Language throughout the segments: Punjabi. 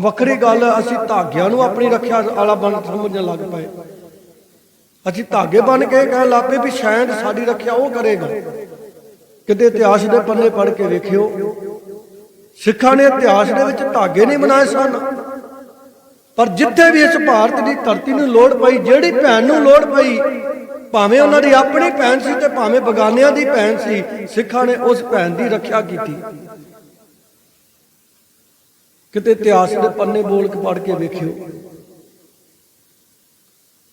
ਵੱਖਰੀ ਗੱਲ ਅਸੀਂ ਧਾਗਿਆਂ ਨੂੰ ਆਪਣੀ ਰੱਖਿਆ ਵਾਲਾ ਬਣ ਸਮਝਣ ਲੱਗ ਪਏ। ਅਸੀਂ ਧਾਗੇ ਬਣ ਕੇ ਕਹਿਣ ਲੱਗ ਪਏ ਵੀ ਸ਼ਾਇਦ ਸਾਡੀ ਰੱਖਿਆ, ਉਹ ਕਰੇਗਾ। ਕਿਤੇ ਇਤਿਹਾਸ ਦੇ ਪੰਨੇ ਪੜ੍ਹ ਕੇ ਵੇਖਿਓ। ਸਿੱਖਾਂ ਨੇ ਇਤਿਹਾਸ ਦੇ ਵਿੱਚ ਧਾਗੇ ਨਹੀਂ ਬਣਾਏ ਸਨ। ਪਰ ਜਿੱਥੇ ਵੀ ਇਸ ਭਾਰਤ ਦੀ ਧਰਤੀ ਨੂੰ ਲੋੜ ਪਈ, ਜਿਹੜੀ ਭੈਣ ਨੂੰ ਲੋੜ ਪਈ, ਭਾਵੇਂ ਉਹਨਾਂ ਦੀ ਆਪਣੀ ਭੈਣ ਸੀ ਤੇ ਭਾਵੇਂ ਬਗਾਨਿਆਂ ਦੀ ਭੈਣ ਸੀ, ਸਿੱਖਾਂ ਨੇ ਉਸ ਭੈਣ ਦੀ ਰੱਖਿਆ ਕੀਤੀ। ਕਿਤੇ ਇਤਿਹਾਸ ਦੇ ਪੰਨੇ ਬੋਲ ਕੇ ਪੜ੍ਹ ਕੇ ਵੇਖਿਓ।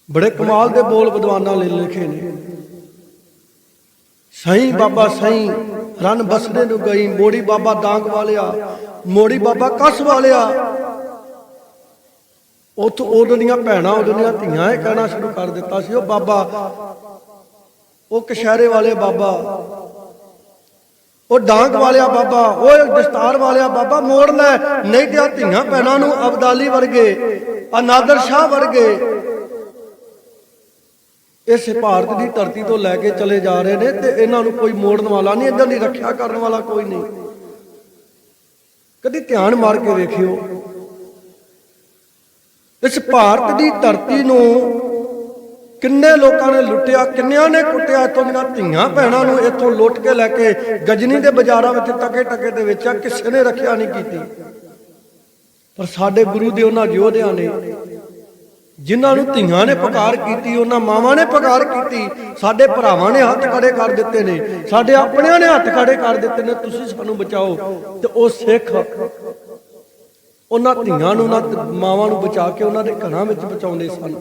ਬੜੇ ਕਮਾਲ ਦੇ ਬੋਲ ਵਿਦਵਾਨਾਂ ਨੇ ਲਿਖੇ ਨੇ। ਸਹੀ ਬਾਬਾ ਸਹੀ ਰਨ ਬਸਦੇ ਨੂੰ ਗਈ, ਮੋੜੀ ਬਾਬਾ ਦਾਂਗ ਵਾਲਿਆ, ਮੋੜੀ ਬਾਬਾ ਕਸ ਵਾਲਿਆ। ਉਥੋਂ ਉਦੋਂ ਦੀਆਂ ਭੈਣਾਂ ਉਦੋਂ ਦੀਆਂ ਧੀਆਂ ਇਹ ਕਹਿਣਾ ਸ਼ੁਰੂ ਕਰ ਦਿੱਤਾ ਸੀ, ਉਹ ਬਾਬਾ, ਉਹ ਕਸ਼ਹਿਰੇ ਵਾਲੇ ਬਾਬਾ। ਉਹ ਡਾਂਗ ਵਾਲਿਆ ਬਾਬਾ ਉਹ ਦਸਤਾਰ ਵਾਲਿਆ ਬਾਬਾ ਮੋੜ ਲੈ ਨਹੀਂ ਤੇ ਆਹ ਧੀਆਂ ਭੈਣਾਂ ਨੂੰ ਅਬਦਾਲੀ ਵਰਗੇ ਆ ਨਾਦਰ ਸ਼ਾਹ ਵਰਗੇ ਇਸ ਭਾਰਤ ਦੀ ਧਰਤੀ ਤੋਂ ਲੈ ਕੇ ਚਲੇ ਜਾ ਰਹੇ ਨੇ ਤੇ ਇਹਨਾਂ ਨੂੰ ਕੋਈ ਮੋੜਨ ਵਾਲਾ ਨਹੀਂ ਇਹਨਾਂ ਦੀ ਰੱਖਿਆ ਕਰਨ ਵਾਲਾ ਕੋਈ ਨਹੀਂ। ਕਦੀ ਧਿਆਨ ਮਾਰ ਕੇ ਵੇਖਿਓ। ਇਸ ਭਾਰਤ ਦੀ ਧਰਤੀ ਨੂੰ ਕਿੰਨੇ ਲੋਕਾਂ ਨੇ ਲੁੱਟਿਆ, ਕਿੰਨਿਆਂ ਨੇ ਕੁੱਟਿਆ? ਇੱਥੋਂ ਦੀਆਂ ਧੀਆਂ ਭੈਣਾਂ ਨੂੰ ਇੱਥੋਂ ਲੁੱਟ ਕੇ ਲੈ ਕੇ ਗਜਨੀ ਦੇ ਬਾਜ਼ਾਰਾਂ ਵਿੱਚ ਟਕੇ ਟਕੇ ਦੇ ਵਿੱਚ ਕਿਸੇ ਨੇ ਰੱਖਿਆ ਨਹੀਂ ਕੀਤੀ। ਪਰ ਸਾਡੇ ਗੁਰੂ ਦੇ ਉਹਨਾਂ ਯੋਧਿਆਂ ਨੇ, ਜਿਨ੍ਹਾਂ ਨੂੰ ਧੀਆਂ ਨੇ ਪੁਕਾਰ ਕੀਤੀ, ਉਹਨਾਂ ਮਾਵਾਂ ਨੇ ਪੁਕਾਰ ਕੀਤੀ, ਸਾਡੇ ਭਰਾਵਾਂ ਨੇ ਹੱਥ ਖੜੇ ਕਰ ਦਿੱਤੇ ਨੇ, ਸਾਡੇ ਆਪਣਿਆਂ ਨੇ ਹੱਥ ਖੜੇ ਕਰ ਦਿੱਤੇ ਨੇ, ਤੁਸੀਂ ਸਾਨੂੰ ਬਚਾਓ। ਤੇ ਉਹ ਸਿੱਖ, ਉਹਨਾਂ ਧੀਆਂ ਨੂੰ, ਉਹਨਾਂ ਮਾਵਾਂ ਨੂੰ ਬਚਾ ਕੇ ਉਹਨਾਂ ਦੇ ਘਰਾਂ ਵਿੱਚ ਬਚਾਉਂਦੇ ਸਨ।